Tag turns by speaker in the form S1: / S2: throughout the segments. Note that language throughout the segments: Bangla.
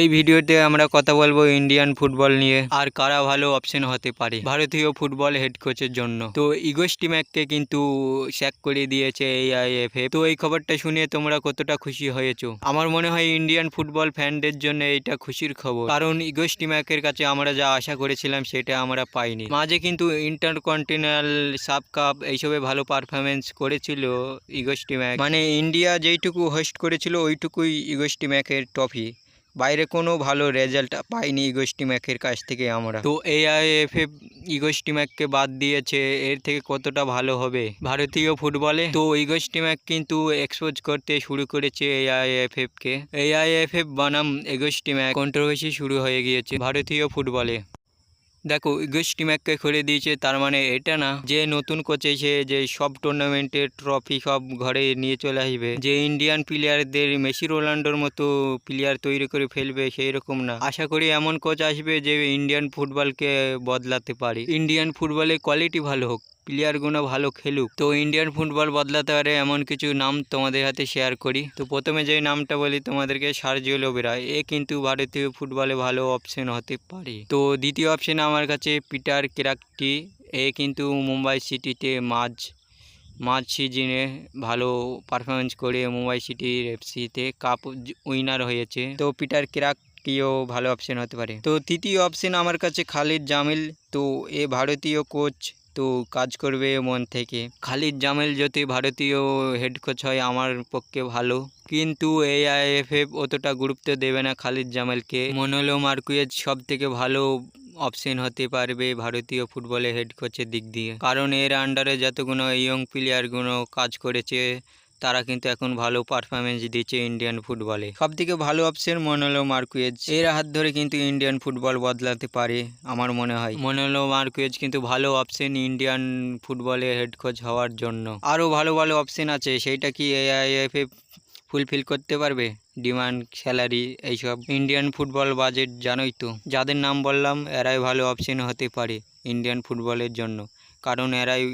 S1: এই ভিডিওতে আমরা কথা বলব ইন্ডিয়ান ফুটবল নিয়ে, আর কারা ভালো অপশন হতে পারে ভারতীয় ফুটবল হেড কোচের জন্য। তো ইগোস্টি ম্যাককে কিন্তু স্যাক করে দিয়েছে এই আইএফএ তো এই খবরটা শুনে তোমরা কতটা খুশি হয়েছো? আমার মনে হয় ইন্ডিয়ান ফুটবল ফ্যানদের জন্য এটা খুশির খবর। কারণ ইগোস্টি ম্যাকের কাছে আমরা যা আশা করেছিলাম সেটা আমরা পাইনি। মাঝে কিন্তু ইন্টারকন্টিনেন্টাল সাব কাপ এইসবে ভালো পারফরমেন্স করেছিল ইগোস্টি ম্যাক মানে ইন্ডিয়া যেইটুকু হোস্ট করেছিল, ওইটুকুই ইগোস্টি ম্যাকের ট্রফি বাইরে কোনো ভালো রেজাল্ট পাইনি ইগোস্টি ম্যাকের কাছ থেকে আমরা। তো এআইএফএ ইগোস্টি ম্যাককে বাদ দিয়েছে, এর থেকে কতটা ভালো হবে? ভারতীয় ফুটবলে তো ইগোস্টি ম্যাক কিন্তু এক্সপোজ করতে শুরু করেছে এআইএফএফ কে। এআইএফএফ বনাম ইগোস্টি ম্যাক কন্ট্রোভার্সি শুরু হয়ে গিয়েছে ভারতীয় ফুটবলে দেখো ইগোস্টি ম্যাককে খুলে দিয়েছে, তার মানে এটা না যে নতুন কোচ এসে যে সব টুর্নামেন্টের ট্রফি সব ঘরে নিয়ে চলে আসবে, যে ইন্ডিয়ান প্লেয়ারদের মেসি রোনাল্ডোর মতো প্লেয়ার তৈরি করে ফেলবে সেই রকম না। আশা করি এমন কোচ আসবে যে ইন্ডিয়ান ফুটবলকে বদলাতে পারে। ইন্ডিয়ান ফুটবলে কোয়ালিটি ভালো হোক। প্লেয়ারগুলো ভালো খেলুক। তো ইন্ডিয়ান ফুটবল বদলাতে পারে এমন কিছু নাম তোমাদের হাতে শেয়ার করি। তো প্রথমে যে নামটা বলি তোমাদেরকে, সার্জিও লোবেরা এ কিন্তু ভারতীয় ফুটবলে ভালো অপশন হতে পারে। তো দ্বিতীয় অপশন আমার কাছে পিটার কেরাকটি এ কিন্তু মুম্বাই সিটিতে মাঝ মাঝ সিজনে ভালো পারফরমেন্স করে মুম্বাই সিটির এফসিতে কাপ উইনার হয়েছে। তো পিটার কেরাক কেও ভালো অপশন হতে পারে। তো তৃতীয় অপশন আমার কাছে খালিদ জামিল। তো এ ভারতীয় কোচ তো কাজ করবে মন থেকে। খালিদ জামেল যদি ভারতীয় হেড কোচ হয়, আমার পক্ষে ভালো। কিন্তু এআইএফএফ আইএফএফ অতটা গুরুত্ব দেবে না খালিদ জামেলকে। মনোলো মার্কুয়েজ সব থেকে ভালো অপশন হতে পারবে ভারতীয় ফুটবলে হেড কোচের দিক দিয়ে। কারণ এর আন্ডারে যতগুলো ইয়ং প্লেয়ারগুলো কাজ করেছে তারা কিন্তু এখন ভালো পারফরমেন্স দিচ্ছে ইন্ডিয়ান ফুটবলে সব থেকে ভালো অপশন মনোলো মার্কুয়েজ। এর হাত ধরে কিন্তু ইন্ডিয়ান ফুটবল বদলাতে পারে, আমার মনে হয়। মনোলো মার্কুয়েজ কিন্তু ভালো অপশন ইন্ডিয়ান ফুটবলে হেড কোচ হওয়ার জন্য। আরও ভালো ভালো অপশন আছে, সেইটা কি এআইএফএ ফুলফিল করতে পারবে? ডিমান্ড স্যালারি এইসব। ইন্ডিয়ান ফুটবল বাজেট জানোই তো। যাদের নাম বললাম, এরাই ভালো অপশন হতে পারে ইন্ডিয়ান ফুটবলের জন্য। কারণ এরাই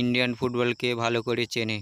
S1: ইন্ডিয়ান ফুটবলকে ভালো করে চেনে।